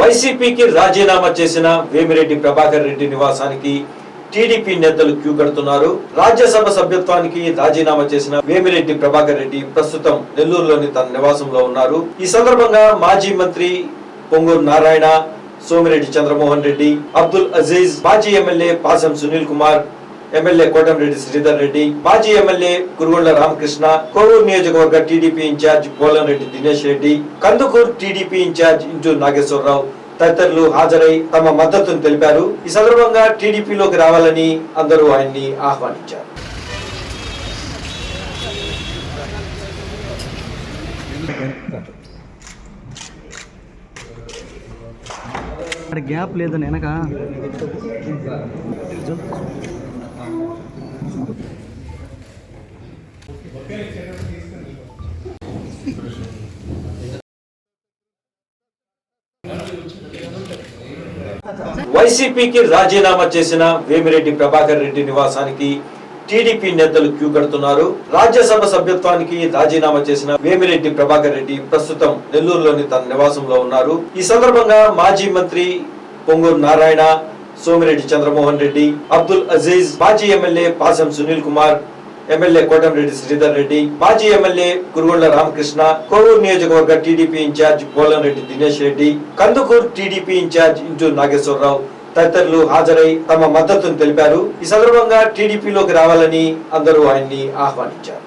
వైసీపీకి రాజీనామా చేసిన వేమిరెడ్డి ప్రభాకర్ రెడ్డి నివాసానికి టీడీపీ నేతలు క్యూ కడుతున్నారు. రాజ్యసభ సభ్యత్వానికి రాజీనామా చేసిన వేమిరెడ్డి ప్రభాకర్ రెడ్డి ప్రస్తుతం నెల్లూరులోని తన నివాసంలో ఉన్నారు. ఈ సందర్భంగా మాజీ మంత్రి పొంగూరు నారాయణ సోమిరెడ్డి చంద్రమోహన్ రెడ్డి అబ్దుల్ అజీజ్ మాజీ ఎమ్మెల్యే పాసం సునీల్ కుమార్ ఎమ్మెల్యే కోటంరెడ్డి శ్రీధర్ రెడ్డి మాజీ ఎమ్మెల్యే కురుగొండ రామకృష్ణ కోవూరు నియోజకవర్గ TDP incharge Polamreddy Dinesh Reddy Kandukur TDP incharge Intu Nageswararao తదితరులు హాజరై తమ మద్దతును తెలిపారు. ఈ సందర్భంగా టీడీపీలోకి రావాలని అందరూ ఆయన్ని ఆహ్వానించారు. గ్యాప్ లేదని వెనక వైసీపీకి రాజీనామా చేసిన వేమిరెడ్డి ప్రభాకర్ రెడ్డి నివాసానికి టీడీపీ నేతలు క్యూ కడుతున్నారు. రాజ్యసభ సభ్యత్వానికి రాజీనామా చేసిన వేమిరెడ్డి ప్రభాకర్ రెడ్డి ప్రస్తుతం నెల్లూరులోని తన నివాసంలో ఉన్నారు. ఈ సందర్భంగా మాజీ మంత్రి పొంగూరు నారాయణ సోమిరెడ్డి చంద్రమోహన్ రెడ్డి అబ్దుల్ అజీజ్ మాజీ ఎమ్మెల్యే పాసం సునీల్ కుమార్ ఎమ్మెల్యే కోటంరెడ్డి శ్రీధర్ రెడ్డి మాజీ ఎమ్మెల్యే గురుగొండ రామకృష్ణ కోవూరు నియోజకవర్గ TDP incharge Polamreddy Dinesh Reddy Kandukur TDP incharge Intu Nageswararao తదితరులు హాజరై తమ మద్దతును తెలిపారు. ఈ సందర్భంగా టీడీపీలోకి రావాలని అందరూ ఆయన్ని ఆహ్వానించారు.